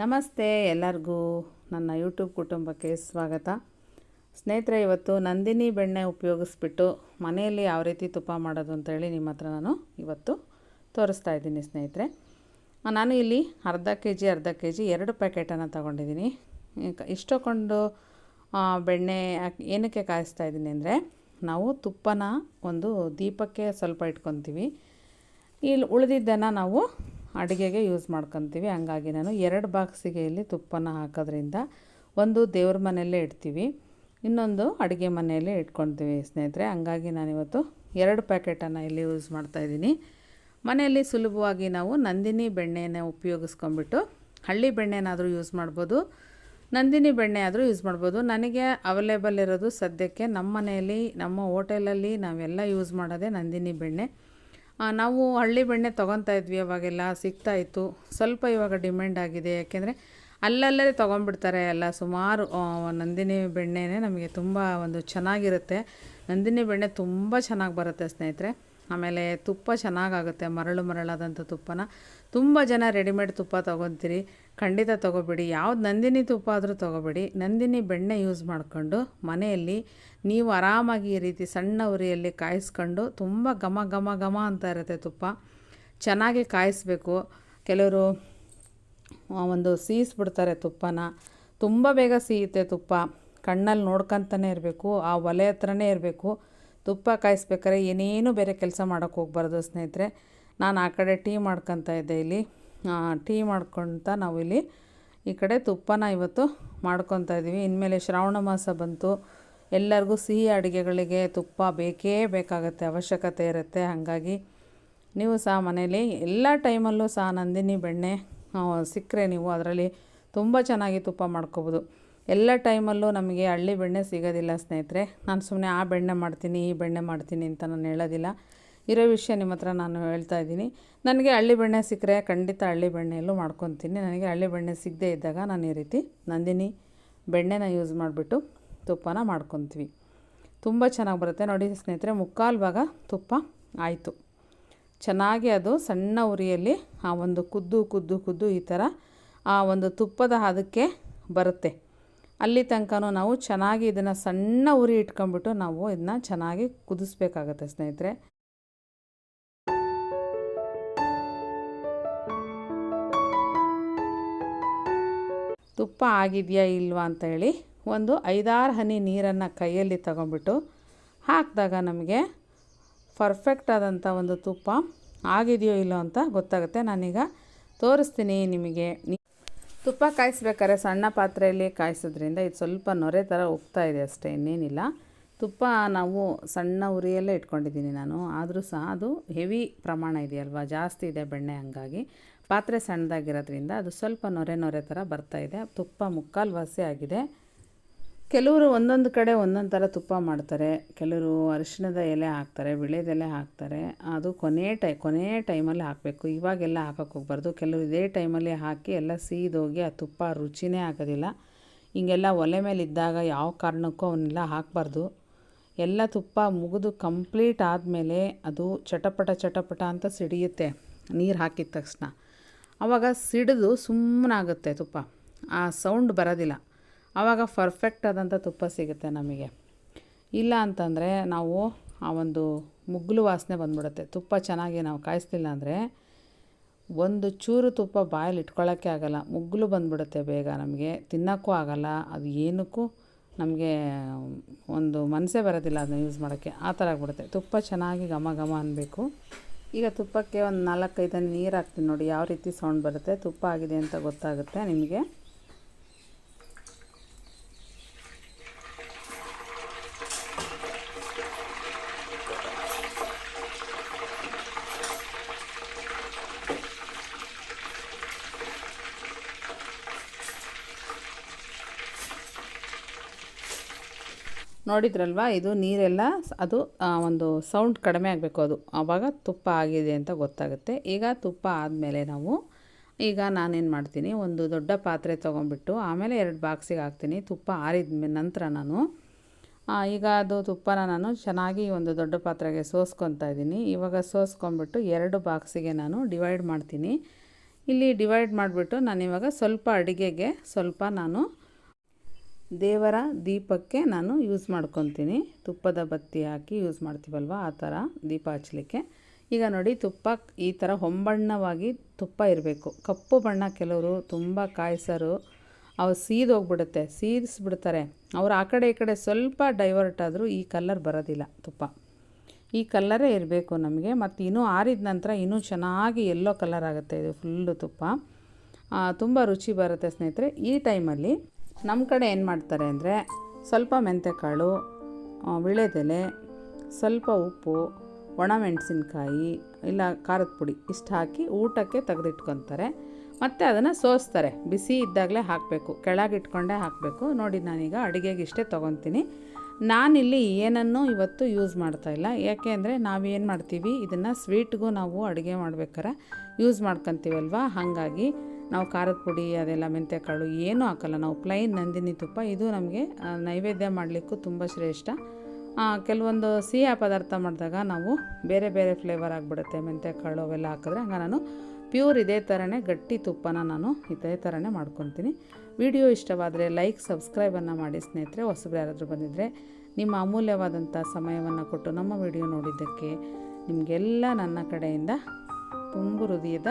ನಮಸ್ತೆ ಎಲ್ಲರಿಗೂ. ನನ್ನ ಯೂಟ್ಯೂಬ್ ಕುಟುಂಬಕ್ಕೆ ಸ್ವಾಗತ. ಸ್ನೇಹಿತರೆ, ಇವತ್ತು ನಂದಿನಿ ಬೆಣ್ಣೆ ಉಪಯೋಗಿಸ್ಬಿಟ್ಟು ಮನೆಯಲ್ಲಿ ಯಾವ ರೀತಿ ತುಪ್ಪ ಮಾಡೋದು ಅಂತೇಳಿ ನಿಮ್ಮ ಹತ್ರ ನಾನು ಇವತ್ತು ತೋರಿಸ್ತಾ ಇದ್ದೀನಿ ಸ್ನೇಹಿತರೆ. ನಾನು ಇಲ್ಲಿ ಅರ್ಧ ಕೆ ಜಿ ಅರ್ಧ ಕೆ ಜಿ ಎರಡು ಪ್ಯಾಕೆಟನ್ನು ತಗೊಂಡಿದ್ದೀನಿ. ಇಷ್ಟೊಂದು ಬೆಣ್ಣೆ ಏನಕ್ಕೆ ಕಾಯಿಸ್ತಾ ಇದ್ದೀನಿ ಅಂದರೆ, ನಾವು ತುಪ್ಪನ ಒಂದು ದೀಪಕ್ಕೆ ಸ್ವಲ್ಪ ಇಟ್ಕೊತೀವಿ. ಇಲ್ಲಿ ಉಳಿದಿದ್ದನ್ನು ನಾವು ಅಡುಗೆಗೆ ಯೂಸ್ ಮಾಡ್ಕೊತೀವಿ. ಹಂಗಾಗಿ ನಾನು ಎರಡು ಬಾಕ್ಸಿಗೆ ಇಲ್ಲಿ ತುಪ್ಪನ ಹಾಕೋದ್ರಿಂದ ಒಂದು ದೇವ್ರ ಮನೆಯಲ್ಲೇ ಇಡ್ತೀವಿ. ಇನ್ನೊಂದು ಅಡುಗೆ ಮನೆಯಲ್ಲೇ ಇಟ್ಕೊಳ್ತೀವಿ ಸ್ನೇಹಿತರೆ. ಹಂಗಾಗಿ ನಾನಿವತ್ತು ಎರಡು ಪ್ಯಾಕೆಟನ್ನು ಇಲ್ಲಿ ಯೂಸ್ ಮಾಡ್ತಾಯಿದ್ದೀನಿ ಮನೆಯಲ್ಲಿ ಸುಲಭವಾಗಿ ನಾವು ನಂದಿನಿ ಬೆಣ್ಣೆನ ಉಪಯೋಗಿಸ್ಕೊಂಬಿಟ್ಟು ಹಳ್ಳಿ ಬೆಣ್ಣೆನಾದರೂ ಯೂಸ್ ಮಾಡ್ಬೋದು. ನಂದಿನಿ ಬೆಣ್ಣೆ ಆದರೂ ಯೂಸ್ ಮಾಡ್ಬೋದು. ನನಗೆ ಅವೈಲೇಬಲ್ ಇರೋದು ಸದ್ಯಕ್ಕೆ ನಮ್ಮ ಮನೆಯಲ್ಲಿ ನಮ್ಮ ಹೋಟೆಲಲ್ಲಿ ನಾವೆಲ್ಲ ಯೂಸ್ ಮಾಡೋದೇ ನಂದಿನಿ ಬೆಣ್ಣೆ. ನಾವು ಹಳ್ಳಿ ಬೆಣ್ಣೆ ತೊಗೊತಾ ಇದ್ವಿ ಅವಾಗೆಲ್ಲ, ಸಿಗ್ತಾ ಇತ್ತು. ಸ್ವಲ್ಪ ಇವಾಗ ಡಿಮ್ಯಾಂಡ್ ಆಗಿದೆ. ಯಾಕೆಂದರೆ ಅಲ್ಲಲ್ಲೇ ತೊಗೊಂಡ್ಬಿಡ್ತಾರೆ ಎಲ್ಲ ಸುಮಾರು ನಂದಿನಿ ಬೆಣ್ಣೆನೇ ನಮಗೆ ತುಂಬ ಒಂದು ಚೆನ್ನಾಗಿರುತ್ತೆ. ನಂದಿನಿ ಬೆಣ್ಣೆ ತುಂಬ ಚೆನ್ನಾಗಿ ಬರುತ್ತೆ ಸ್ನೇಹಿತರೆ. ಆಮೇಲೆ ತುಪ್ಪ ಚೆನ್ನಾಗಾಗುತ್ತೆ, ಮರಳು ಮರಳಾದಂಥ ತುಪ್ಪನ. ತುಂಬ ಜನ ರೆಡಿಮೇಡ್ ತುಪ್ಪ ತೊಗೊತೀರಿ, ಖಂಡಿತ ತೊಗೋಬೇಡಿ. ಯಾವ್ದು ನಂದಿನಿ ತುಪ್ಪ ಆದರೂ ತೊಗೋಬೇಡಿ. ನಂದಿನಿ ಬೆಣ್ಣೆ ಯೂಸ್ ಮಾಡಿಕೊಂಡು ಮನೆಯಲ್ಲಿ ನೀವು ಆರಾಮಾಗಿ ಈ ರೀತಿ ಸಣ್ಣ ಉರಿಯಲ್ಲಿ ಕಾಯಿಸ್ಕೊಂಡು ತುಂಬ ಘಮ ಘಮ ಘಮ ಅಂತ ಇರುತ್ತೆ ತುಪ್ಪ. ಚೆನ್ನಾಗಿ ಕಾಯಿಸ್ಬೇಕು. ಕೆಲವರು ಒಂದು ಸೀಸ್ಬಿಡ್ತಾರೆ ತುಪ್ಪನ. ತುಂಬ ಬೇಗ ಸೀಯುತ್ತೆ ತುಪ್ಪ. ಕಣ್ಣಲ್ಲಿ ನೋಡ್ಕೊತಾನೆ ಇರಬೇಕು, ಆ ಒಲೆ ಹತ್ರನೇ ಇರಬೇಕು. ತುಪ್ಪ ಕಾಯಿಸ್ಬೇಕಾದ್ರೆ ಏನೇನು ಬೇರೆ ಕೆಲಸ ಮಾಡೋಕ್ಕೆ ಹೋಗ್ಬಾರ್ದು ಸ್ನೇಹಿತರೆ. ನಾನು ಆ ಕಡೆ ಟೀ ಮಾಡ್ಕೊತಾ ಇದ್ದೆ ಇಲ್ಲಿ. ಟೀ ಮಾಡ್ಕೊತ ನಾವು ಇಲ್ಲಿ ಈ ಕಡೆ ತುಪ್ಪನ ಇವತ್ತು ಮಾಡ್ಕೊತಾ ಇದ್ದೀವಿ. ಇನ್ಮೇಲೆ ಶ್ರಾವಣ ಮಾಸ ಬಂತು. ಎಲ್ಲರಿಗೂ ಸಿಹಿ ಅಡುಗೆಗಳಿಗೆ ತುಪ್ಪ ಬೇಕೇ ಬೇಕಾಗುತ್ತೆ, ಅವಶ್ಯಕತೆ ಇರುತ್ತೆ. ಹಾಗಾಗಿ ನೀವು ಸಹ ಮನೇಲಿ ಎಲ್ಲ ಟೈಮಲ್ಲೂ ಸಹ ನಂದಿನಿ ಬೆಣ್ಣೆ ಸಿಕ್ಕರೆ ನೀವು ಅದರಲ್ಲಿ ತುಂಬ ಚೆನ್ನಾಗಿ ತುಪ್ಪ ಮಾಡ್ಕೋಬೋದು. ಎಲ್ಲ ಟೈಮಲ್ಲೂ ನಮಗೆ ಹಳ್ಳಿ ಬೆಣ್ಣೆ ಸಿಗೋದಿಲ್ಲ ಸ್ನೇಹಿತರೆ. ನಾನು ಸುಮ್ಮನೆ ಆ ಬೆಣ್ಣೆ ಮಾಡ್ತೀನಿ, ಈ ಬೆಣ್ಣೆ ಮಾಡ್ತೀನಿ ಅಂತ ನಾನು ಹೇಳೋದಿಲ್ಲ. ಇರೋ ವಿಷಯ ನಿಮ್ಮ ಹತ್ರ ನಾನು ಹೇಳ್ತಾ ಇದ್ದೀನಿ. ನನಗೆ ಹಳ್ಳಿ ಬೆಣ್ಣೆ ಸಿಕ್ಕರೆ ಖಂಡಿತ ಹಳ್ಳಿ ಬೆಣ್ಣೆಯಲ್ಲೂ ಮಾಡ್ಕೊತೀನಿ. ನನಗೆ ಹಳ್ಳಿ ಬೆಣ್ಣೆ ಸಿಗದೇ ಇದ್ದಾಗ ನಾನು ಈ ರೀತಿ ನಂದಿನಿ ಬೆಣ್ಣೆನ ಯೂಸ್ ಮಾಡಿಬಿಟ್ಟು ತುಪ್ಪನ ಮಾಡ್ಕೊತೀವಿ. ತುಂಬ ಚೆನ್ನಾಗಿ ಬರುತ್ತೆ. ನೋಡಿ ಸ್ನೇಹಿತರೆ, ಮುಕ್ಕಾಲು ಭಾಗ ತುಪ್ಪ ಆಯಿತು. ಚೆನ್ನಾಗಿ ಅದು ಸಣ್ಣ ಉರಿಯಲ್ಲಿ ಆ ಒಂದು ಕುದ್ದು ಕುದ್ದು ಕುದ್ದು ಈ ಥರ ಆ ಒಂದು ತುಪ್ಪದ ಹದಕ್ಕೆ ಬರುತ್ತೆ. ಅಲ್ಲಿ ತನಕನೂ ನಾವು ಚೆನ್ನಾಗಿ ಇದನ್ನು ಸಣ್ಣ ಉರಿ ಇಟ್ಕೊಂಡ್ಬಿಟ್ಟು ನಾವು ಇದನ್ನ ಚೆನ್ನಾಗಿ ಕುದಿಸ್ಬೇಕಾಗತ್ತೆ ಸ್ನೇಹಿತರೆ. ತುಪ್ಪ ಆಗಿದೆಯಾ ಇಲ್ವಾ ಅಂತ ಹೇಳಿ ಒಂದು ಐದಾರು ಹನಿ ನೀರನ್ನು ಕೈಯಲ್ಲಿ ತಗೊಂಡ್ಬಿಟ್ಟು ಹಾಕಿದಾಗ ನಮಗೆ ಪರ್ಫೆಕ್ಟ್ ಆದಂಥ ಒಂದು ತುಪ್ಪ ಆಗಿದೆಯೋ ಇಲ್ಲೋ ಅಂತ ಗೊತ್ತಾಗುತ್ತೆ. ನಾನೀಗ ತೋರಿಸ್ತೀನಿ ನಿಮಗೆ. ತುಪ್ಪ ಕಾಯಿಸ್ಬೇಕಾದ್ರೆ ಸಣ್ಣ ಪಾತ್ರೆಯಲ್ಲಿ ಕಾಯಿಸೋದ್ರಿಂದ ಇದು ಸ್ವಲ್ಪ ನೊರೆ ಥರ ಉಗ್ತಾ ಇದೆ ಅಷ್ಟೇ, ಇನ್ನೇನಿಲ್ಲ. ತುಪ್ಪ ನಾವು ಸಣ್ಣ ಉರಿಯಲ್ಲೇ ಇಟ್ಕೊಂಡಿದ್ದೀನಿ ನಾನು, ಆದರೂ ಸಹ ಅದು ಹೆವಿ ಪ್ರಮಾಣ ಇದೆಯಲ್ವಾ, ಜಾಸ್ತಿ ಇದೆ ಬೆಣ್ಣೆ ಹಂಗಾಗಿ. ಪಾತ್ರೆ ಸಣ್ಣದಾಗಿರೋದ್ರಿಂದ ಅದು ಸ್ವಲ್ಪ ನೊರೆ ನೊರೆ ಥರ ಬರ್ತಾ ಇದೆ, ತುಪ್ಪ ಮುಕ್ಕಾಲು ವಾಸಿ ಆಗಿದೆ. ಕೆಲವರು ಒಂದೊಂದು ಕಡೆ ಒಂದೊಂದು ಥರ ತುಪ್ಪ ಮಾಡ್ತಾರೆ. ಕೆಲವರು ಅರಿಶಿಣದ ಎಲೆ ಹಾಕ್ತಾರೆ ವಿಳೆದೆಲೆ ಹಾಕ್ತಾರೆ. ಅದು ಕೊನೆ ಟೈ, ಕೊನೆ ಟೈಮಲ್ಲಿ ಹಾಕಬೇಕು. ಇವಾಗೆಲ್ಲ ಹಾಕೋಕೆ ಹೋಗ್ಬಾರ್ದು. ಕೆಲವರು ಇದೇ ಟೈಮಲ್ಲಿ ಹಾಕಿ ಎಲ್ಲ ಸೀದೋಗಿ ಆ ತುಪ್ಪ ರುಚಿನೇ ಆಗೋದಿಲ್ಲ. ಹಿಂಗೆಲ್ಲ ಒಲೆ ಮೇಲೆ ಇದ್ದಾಗ ಯಾವ ಕಾರಣಕ್ಕೂ ಅವನ್ನೆಲ್ಲ ಹಾಕಬಾರ್ದು. ಎಲ್ಲ ತುಪ್ಪ ಮುಗಿದು ಕಂಪ್ಲೀಟ್ ಆದಮೇಲೆ ಅದು ಚಟಪಟ ಚಟಪಟ ಅಂತ ಸಿಡಿಯುತ್ತೆ. ನೀರು ಹಾಕಿದ ತಕ್ಷಣ. ಆವಾಗ ಸಿಡಿದು ಸುಮ್ಮನಾಗುತ್ತೆ ತುಪ್ಪ. ಆ ಸೌಂಡ್ ಬರೋದಿಲ್ಲ. ಆವಾಗ ಪರ್ಫೆಕ್ಟ್ ಆದಂಥ ತುಪ್ಪ ಸಿಗುತ್ತೆ ನಮಗೆ. ಇಲ್ಲ ಅಂತಂದರೆ ನಾವು ಆ ಒಂದು ಮುಗ್ಲು ವಾಸನೆ ಬಂದ್ಬಿಡುತ್ತೆ. ತುಪ್ಪ ಚೆನ್ನಾಗಿ ನಾವು ಕಾಯಿಸ್ಲಿಲ್ಲ ಅಂದರೆ ಒಂದು ಚೂರು ತುಪ್ಪ ಬಾಯಲ್ಲಿ ಇಟ್ಕೊಳ್ಳೋಕ್ಕೆ ಆಗಲ್ಲ. ಮುಗ್ಲು ಬಂದ್ಬಿಡುತ್ತೆ ಬೇಗ ನಮಗೆ. ತಿನ್ನೋಕ್ಕೂ ಆಗಲ್ಲ. ಅದು ಏನಕ್ಕೂ ನಮಗೆ ಒಂದು ಮನಸ್ಸೇ ಬರೋದಿಲ್ಲ ಅದನ್ನ ಯೂಸ್ ಮಾಡೋಕ್ಕೆ. ಆ ಥರ ಆಗ್ಬಿಡುತ್ತೆ. ತುಪ್ಪ ಚೆನ್ನಾಗಿ ಘಮ ಘಮ ಅನ್ನಬೇಕು ಈಗ ತುಪ್ಪಕ್ಕೆ ಒಂದು ನಾಲ್ಕೈದು ನೀರು ಹಾಕ್ತೀನಿ ನೋಡಿ, ಯಾವ ರೀತಿ ಸೌಂಡ್ ಬರುತ್ತೆ? ತುಪ್ಪ ಆಗಿದೆ ಅಂತ ಗೊತ್ತಾಗುತ್ತೆ ನಿಮಗೆ? ನೋಡಿದ್ರಲ್ವಾ? ಇದು ನೀರೆಲ್ಲ ಅದು ಒಂದು ಸೌಂಡ್ ಕಡಿಮೆ ಆಗಬೇಕು ಅದು. ಆವಾಗ ತುಪ್ಪ ಆಗಿದೆ ಅಂತ ಗೊತ್ತಾಗುತ್ತೆ. ಈಗ ತುಪ್ಪ ಆದಮೇಲೆ ನಾವು, ಈಗ ನಾನೇನು ಮಾಡ್ತೀನಿ, ಒಂದು ದೊಡ್ಡ ಪಾತ್ರೆ ತೊಗೊಂಬಿಟ್ಟು ಆಮೇಲೆ ಎರಡು ಬಾಕ್ಸಿಗೆ ಹಾಕ್ತೀನಿ. ತುಪ್ಪ ಆರಿದ ನಂತರ ನಾನು ಈಗ ಅದು ತುಪ್ಪನ ನಾನು ಚೆನ್ನಾಗಿ ಒಂದು ದೊಡ್ಡ ಪಾತ್ರೆಗೆ ಸೋಸ್ಕೊತಾ ಇದ್ದೀನಿ. ಇವಾಗ ಸೋಸ್ಕೊಂಬಿಟ್ಟು ಎರಡು ಬಾಕ್ಸಿಗೆ ನಾನು ಡಿವೈಡ್ ಮಾಡ್ತೀನಿ. ಇಲ್ಲಿ ಡಿವೈಡ್ ಮಾಡಿಬಿಟ್ಟು ನಾನಿವಾಗ ಸ್ವಲ್ಪ ಅಡುಗೆಗೆ ಸ್ವಲ್ಪ ನಾನು ದೇವರ ದೀಪಕ್ಕೆ ನಾನು ಯೂಸ್ ಮಾಡ್ಕೊತೀನಿ. ತುಪ್ಪದ ಬತ್ತಿ ಹಾಕಿ ಯೂಸ್ ಮಾಡ್ತೀವಲ್ವ? ಆ ಥರ ದೀಪ ಹಚ್ಚಲಿಕ್ಕೆ. ಈಗ ನೋಡಿ, ತುಪ್ಪ ಈ ಥರ ಹೊಂಬಣ್ಣವಾಗಿ ತುಪ್ಪ ಇರಬೇಕು. ಕಪ್ಪು ಬಣ್ಣ ಕೆಲವರು, ತುಂಬ ಕಾಯಿಸರು, ಅವು ಸೀದೋಗ್ಬಿಡುತ್ತೆ ಸೀದಿಸ್ಬಿಡ್ತಾರೆ. ಅವ್ರು ಆ ಕಡೆ ಈ ಕಡೆ ಸ್ವಲ್ಪ ಡೈವರ್ಟ್ ಆದರೂ ಈ ಕಲರ್ ಬರೋದಿಲ್ಲ ತುಪ್ಪ. ಈ ಕಲ್ಲರೇ ಇರಬೇಕು ನಮಗೆ. ಮತ್ತು ಇನ್ನೂ ಆರಿದ ನಂತರ ಇನ್ನೂ ಚೆನ್ನಾಗಿ ಎಲ್ಲೋ ಕಲರ್ ಆಗುತ್ತೆ ಇದು ಫುಲ್ಲು ತುಪ್ಪ. ತುಂಬ ರುಚಿ ಬರುತ್ತೆ ಸ್ನೇಹಿತರೆ. ಈ ಟೈಮಲ್ಲಿ ನಮ್ಮ ಕಡೆ ಏನು ಮಾಡ್ತಾರೆ ಅಂದರೆ ಸ್ವಲ್ಪ ಮೆಂತ್ಯಕಾಳು ವಿಳೆದೆಲೆ, ಸ್ವಲ್ಪ ಉಪ್ಪು ಒಣಮೆಣಸಿನ್ಕಾಯಿ ಇಲ್ಲ ಖಾರದ ಪುಡಿ ಇಷ್ಟು ಹಾಕಿ ಊಟಕ್ಕೆ ತೆಗೆದಿಟ್ಕೊತಾರೆ. ಮತ್ತು ಅದನ್ನು ಸೋಸ್ತಾರೆ. ಬಿಸಿ ಇದ್ದಾಗಲೇ ಹಾಕಬೇಕು. ಕೆಳಗಿಟ್ಕೊಂಡೇ ಹಾಕಬೇಕು. ನೋಡಿ, ನಾನೀಗ ಅಡುಗೆಗೆ ಇಷ್ಟೇ ತೊಗೊತೀನಿ. ನಾನಿಲ್ಲಿ ಏನನ್ನೂ ಇವತ್ತು ಯೂಸ್ ಮಾಡ್ತಾ ಇಲ್ಲ. ಯಾಕೆ ಅಂದರೆ ನಾವೇನು ಮಾಡ್ತೀವಿ? ಇದನ್ನು ಸ್ವೀಟ್ಗೂ ನಾವು ಅಡುಗೆ ಮಾಡ್ಬೇಕಾರೆ ಯೂಸ್ ಮಾಡ್ಕೊತೀವಲ್ವ? ಹಾಗಾಗಿ ನಾವು ಖಾರದ ಪುಡಿ, ಅದೆಲ್ಲ ಮೆಂತ್ಯಕಾಳು ಏನೂ ಹಾಕಲ್ಲ. ನಾವು ಪ್ಲೈನ್ ನಂದಿನಿ ತುಪ್ಪ, ಇದು ನಮಗೆ ನೈವೇದ್ಯ ಮಾಡಲಿಕ್ಕೂ ತುಂಬ ಶ್ರೇಷ್ಠ. ಕೆಲವೊಂದು ಸಿಹಿ ಪದಾರ್ಥ ಮಾಡಿದಾಗ ನಾವು ಬೇರೆ ಬೇರೆ ಫ್ಲೇವರ್ ಆಗಿಬಿಡುತ್ತೆ. ಮೆಂತ್ಯ ಕಾಳು ಅವೆಲ್ಲ ಹಾಕಿದ್ರೆ ಹಂಗೆ ನಾನು ಪ್ಯೂರ್ ಇದೇ ಥರನೇ ಗಟ್ಟಿ ತುಪ್ಪನ ನಾನು ಇದೇ ಥರನೇ ಮಾಡ್ಕೊತೀನಿ. ವಿಡಿಯೋ ಇಷ್ಟವಾದರೆ ಲೈಕ್ ಸಬ್ಸ್ಕ್ರೈಬನ್ನು ಮಾಡಿ ಸ್ನೇಹಿತರೆ. ಹೊಸಬ್ರು ಯಾರಾದರೂ ಬಂದಿದ್ದರೆ ನಿಮ್ಮ ಅಮೂಲ್ಯವಾದಂಥ ಸಮಯವನ್ನು ಕೊಟ್ಟು ನಮ್ಮ ವಿಡಿಯೋ ನೋಡಿದ್ದಕ್ಕೆ ನಿಮಗೆಲ್ಲ ನನ್ನ ಕಡೆಯಿಂದ ತುಂಬು ಹೃದಯದ